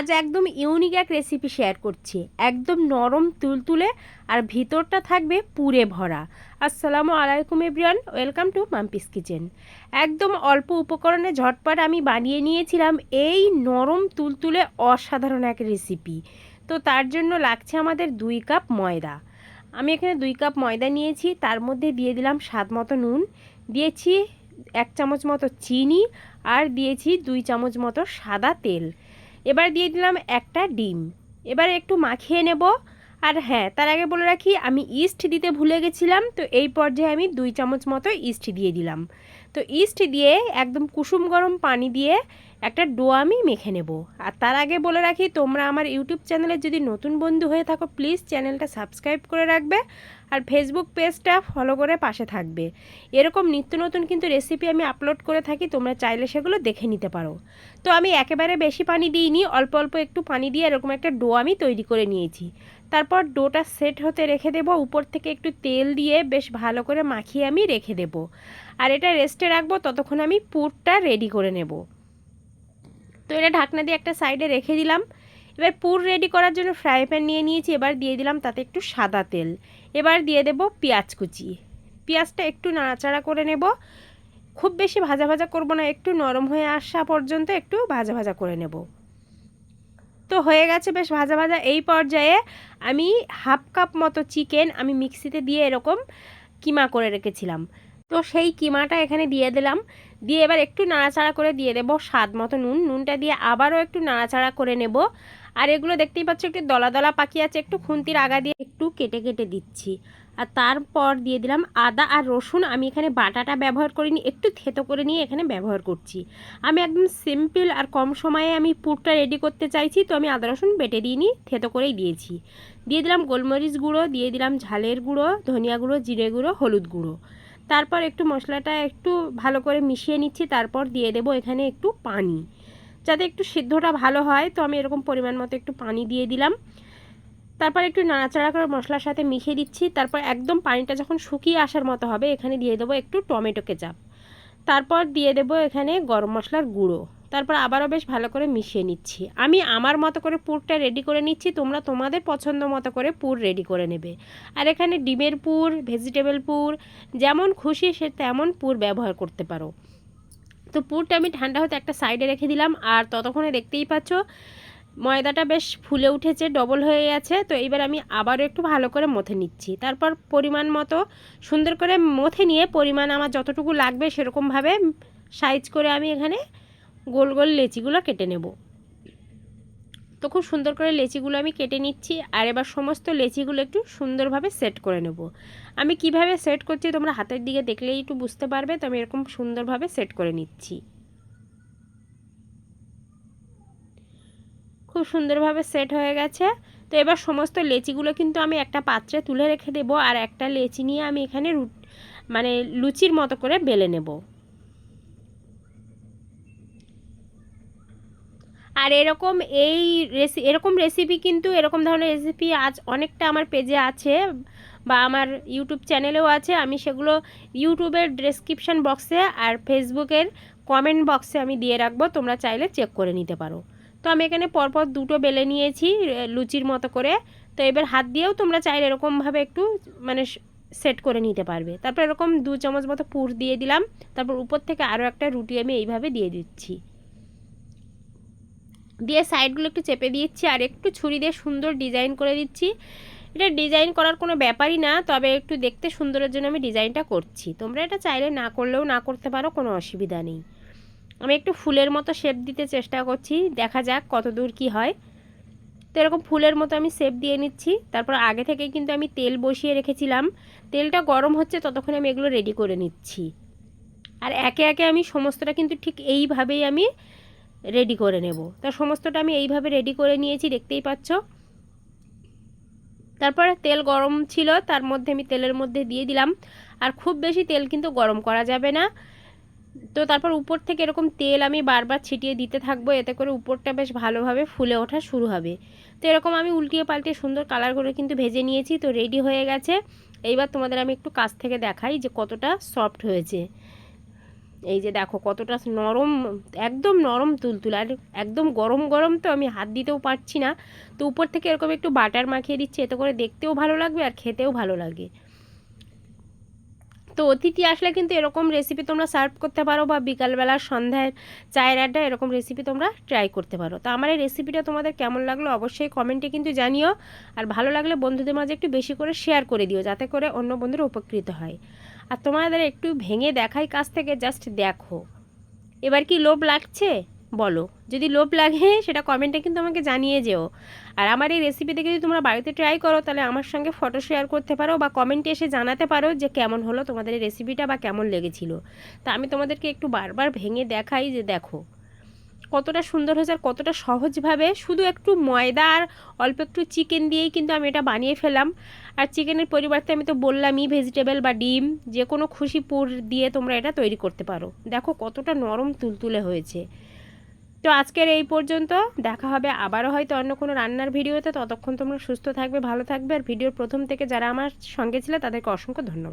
আজ একদম ইউনিক এক রেসিপি শেয়ার করছি। একদম নরম তুলতুলে আর ভিতরটা থাকবে পুরে ভরা। আসসালামু আলাইকুম everyone welcome to Mampi's kitchen একদম অল্প উপকরণে ঝটপট আমি বানিয়ে নিয়েছিলাম এই নরম তুলতুলে অসাধারণ এক রেসিপি তো তার জন্য লাগছে আমাদের দুই কাপ ময়দা। আমি এখানে দুই কাপ ময়দা নিয়েছি, তার মধ্যে দিয়ে দিলাম স্বাদ মতো নুন। দিয়েছি এক চামচ মতো চিনি আর দিয়েছি দুই চামচ মতো সাদা তেল। এবার দিয়ে দিলাম একটা ডিম। এবার একটু মাখিয়ে নেব। আর হ্যাঁ তার আগে বলে রাখি, আমি ইস্ট দিতে ভুলে গেছিলাম, তো এই পর্যায়ে আমি দুই চামচ মতো ইস্ট দিয়ে দিলাম। তো ইস্ট দিয়ে একদম কুসুম গরম পানি দিয়ে একটা ডো আমি মেখে নেব। আর তার আগে বলে রাখি, তোমরা আমার ইউটিউব চ্যানেলে যদি নতুন বন্ধু হয়ে থাকো, প্লিজ চ্যানেলটা সাবস্ক্রাইব করে রাখবে আর ফেসবুক পেজটা ফলো করে পাশে থাকবে। এরকম নিত্য নতুন কিন্তু রেসিপি আমি আপলোড করে থাকি, তোমরা চাইলে সেগুলো দেখে নিতে পারো। তো আমি একেবারে বেশি পানি দিইনি, অল্প অল্প একটু পানি দিয়ে এরকম একটা ডো আমি তৈরি করে নিয়েছি। তারপর ডোটা সেট হতে রেখে দেব, উপর থেকে একটু তেল দিয়ে বেশ ভালো করে মাখিয়ে আমি রেখে দেব। আর এটা রেস্টে রাখব, ততক্ষণ আমি পুরটা রেডি করে নেব। তো এটা ঢাকনা দিয়ে একটা সাইডে রেখে দিলাম। এবার পুর রেডি করার জন্য ফ্রাই প্যান নিয়ে নিয়েছি, এবার দিয়ে দিলাম তাতে একটু সাদা তেল। এবার দিয়ে দেব পেঁয়াজ কুচি। পেঁয়াজটা একটু নাড়াচাড়া করে নেব। খুব বেশি ভাজা ভাজা করব না, একটু নরম হয়ে আসা পর্যন্ত একটু ভাজা ভাজা করে নেব। তো হয়ে গেছে বেশ ভাজা ভাজা। এই পর্যায়ে আমি হাফ কাপ মতো চিকেন আমি মিক্সিতে দিয়ে এরকম কিমা করে রেখেছিলাম। তো সেই কিমাটা এখানে দিয়ে দিলাম। দিয়ে এবার একটু নাড়াচাড়া করে দিয়ে দেবো স্বাদ মতো নুন। নুনটা দিয়ে আবারও একটু নাড়াচাড়া করে নেব। আর এগুলো দেখতেই পাচ্ছ একটু দলা দলা পাখি আছে, একটু খুন্তির আগা দিয়ে একটু কেটে কেটে দিচ্ছি। আর তারপর দিয়ে দিলাম আদা আর রসুন। আমি এখানে বাটাটা ব্যবহার করিনি, একটু থেতো করে নিয়ে এখানে ব্যবহার করছি। আমি একদম সিম্পল আর কম সময়ে আমি পুরটা রেডি করতে চাইছি, তো আমি আদা, রসুন বেটে দিইনি, থেতো করেই দিয়েছি। দিয়ে দিলাম গোলমরিচ গুঁড়ো, দিয়ে দিলাম ঝালের গুঁড়ো, ধনিয়া গুঁড়ো, জিরে গুঁড়ো, হলুদ গুঁড়ো। তারপর একটু মশলাটা একটু ভালো করে মিশিয়ে নিচ্ছি, তারপর দিয়ে দেব এখানে একটু পানি। যাতে একটু সিদ্ধটা ভালো হয়, তো আমি এরকম পরিমাণ মতো একটু পানি দিয়ে দিলাম। তারপর একটু নাড়াচাড়া করে মশলার সাথে মিশিয়ে দিচ্ছি, তারপর একদম পানিটা যখন শুকিয়ে আসার মতো হবে, এখানে দিয়ে দেবো একটু টমেটো কেচাপ। তারপর দিয়ে দেবো এখানে গরম মশলার গুঁড়ো। তারপর আবারও বেশ ভালো করে মিশিয়ে নিচ্ছি। আমি আমার মতো করে পুরটা রেডি করে নিচ্ছি, তোমরা তোমাদের পছন্দ মতো করে পুর রেডি করে নেবে। আর এখানে ডিমের পুর ভেজিটেবল পুর, যেমন খুশি সে তেমন পুর ব্যবহার করতে পারো। তো পুরটা আমি ঠান্ডা হতে একটা সাইডে রেখে দিলাম, আর ততক্ষণে দেখতেই পাচ্ছ, ময়দাটা বেশ ফুলে উঠেছে ডবল হয়ে গেছে। তো এবার আমি আবারও একটু ভালো করে মথে নিচ্ছি। তারপর পরিমাণ মতো সুন্দর করে মথে নিয়ে, পরিমাণ আমার যতটুকু লাগবে সেরকমভাবে, সাইজ করে আমি এখানে গোল গোল লেচিগুলো কেটে নেব। তো খুব সুন্দর করে লেচিগুলো আমি কেটে নিচ্ছি আর এবার সমস্ত লেচিগুলো একটু সুন্দরভাবে সেট করে নেব। আমি কীভাবে সেট করছি তোমরা হাতের দিকে দেখলেই একটু বুঝতে পারবে, তো আমি এরকম সুন্দরভাবে সেট করে নিচ্ছি। খুব সুন্দরভাবে সেট হয়ে গেছে। তো এবার সমস্ত লেচিগুলো কিন্তু আমি একটা পাত্রে তুলে রেখে দেবো আর একটা লেচি নিয়ে আমি এখানে মানে লুচির মতো করে বেলে নেব। আর এরকম এই রেসি এরকম রেসিপি কিন্তু, এরকম ধরনের রেসিপি আজ অনেকটা আমার পেজে আছে বা আমার ইউটিউব চ্যানেলেও আছে। আমি সেগুলো ইউটিউবের ডেসক্রিপশান বক্সে আর ফেসবুকের কমেন্ট বক্সে আমি দিয়ে রাখব। তোমরা চাইলে চেক করে নিতে পারো। তো আমি এখানে পরপর দুটো বেলে নিয়েছি লুচির মতো করে। তো এবার হাত দিয়েও তোমরা চাইলে এরকমভাবে একটু মানে সেট করে নিতে পারবে। তারপর এরকম দু চামচ মতো পুর দিয়ে দিলাম। তারপর উপর থেকে আরও একটা রুটি আমি এইভাবে দিয়ে দিচ্ছি। দিয়ে সাইডগুলো একটু চেপে দিচ্ছি আর একটু ছুরি দিয়ে সুন্দর ডিজাইন করে দিচ্ছি। এটা ডিজাইন করার কোনো ব্যাপারই না, তবে একটু দেখতে সুন্দরের জন্য আমি ডিজাইনটা করছি। তোমরা এটা চাইলে না করলেও না করতে পারো, কোনো অসুবিধা নেই। আমি একটু ফুলের মতো শেপ দিতে চেষ্টা করছি, দেখা যাক কত দূর কী হয়। তো এরকম ফুলের মতো আমি শেপ দিয়ে নিচ্ছি। তারপর আগে থেকে কিন্তু আমি তেল বসিয়ে রেখেছিলাম। তেলটা গরম হচ্ছে, ততক্ষণে আমি এগুলো রেডি করে নিচ্ছি। আর একে একে আমি সমস্তটা কিন্তু ঠিক এইভাবেই আমি রেডি করে নেব। তা সমস্তটা আমি এইভাবে রেডি করে নিয়েছি, দেখতেই পাচ্ছ। তারপরে তেল গরম ছিল, তার মধ্যে আমি তেলের মধ্যে দিয়ে দিলাম। আর খুব বেশি তেল কিন্তু গরম করা যাবে না। তো তারপর উপর থেকে এরকম তেল আমি বারবার ছিটিয়ে দিতে থাকব, এতে করে উপরটা বেশ ভালোভাবে ফুলে ওঠা শুরু হবে। তো এরকম আমি উল্টিয়ে পাল্টে সুন্দর কালার করে কিন্তু ভেজে নিয়েছি, তো রেডি হয়ে গেছে। এইবার তোমাদের আমি একটু কাছ থেকে দেখাই যে কতটা সফট হয়েছে। এই যে দেখো কতটা নরম, একদম নরম তুলতুল। আর একদম গরম গরম তো আমি হাত দিতেও পারছি না। তো উপর থেকে এরকম একটু বাটার মাখিয়ে দিচ্ছি, এতে করে দেখতেও ভালো লাগবে আর খেতেও ভালো লাগে। তো অতিথি আসলে কিন্তু এরকম রেসিপি তোমরা সার্ভ করতে পারো বা বিকালবেলা সন্ধ্যায় চায়ের আড্ডা এরকম রেসিপি তোমরা ট্রাই করতে পারো। তো আমার এই রেসিপিটা তোমাদের কেমন লাগল অবশ্যই কমেন্টে কিন্তু জানিও। আর ভালো লাগলে বন্ধুদের মাঝে একটু বেশি করে শেয়ার করে দিও যাতে করে অন্য বন্ধুরা উপকৃত হয়। আর তোমাদের একটু ভেঙে দেখাই কাছ থেকে জাস্ট দেখো। এবার কি লোভ লাগছে? বলো। যদি লোভ লাগে, সেটা কমেন্টে কিন্তু আমাকে জানিয়ে যেও। আর আমার এই রেসিপি দেখে যদি তোমরা বাড়িতে ট্রাই করো, তাহলে আমার সঙ্গে ফটো শেয়ার করতে পারো বা কমেন্টে এসে জানাতে পারো যে কেমন হলো তোমাদের এই রেসিপিটা বা কেমন লেগেছিল। তা আমি তোমাদেরকে একটু বারবার ভেঙে দেখাই যে দেখো, কতটা সুন্দর হয়েছে আর কতটা সহজভাবে শুধু একটু ময়দা আর অল্প একটু চিকেন দিয়েই কিন্তু আমি এটা বানিয়ে ফেলাম আর চিকেনের পরিবর্তে আমি তো বললামই ভেজিটেবল বা ডিম যে কোনো খুশি পুর দিয়ে তোমরা এটা তৈরি করতে পারো। দেখো কতটা নরম তুলতুলে হয়েছে। তো আজকের এই পর্যন্ত। দেখা হবে আবারও হয়তো অন্য কোনো রান্নার ভিডিওতে। ততক্ষণ তোমরা সুস্থ থাকবে, ভালো থাকবে। আর ভিডিওর প্রথম থেকে যারা আমার সঙ্গে ছিল, তাদেরকে অসংখ্য ধন্যবাদ।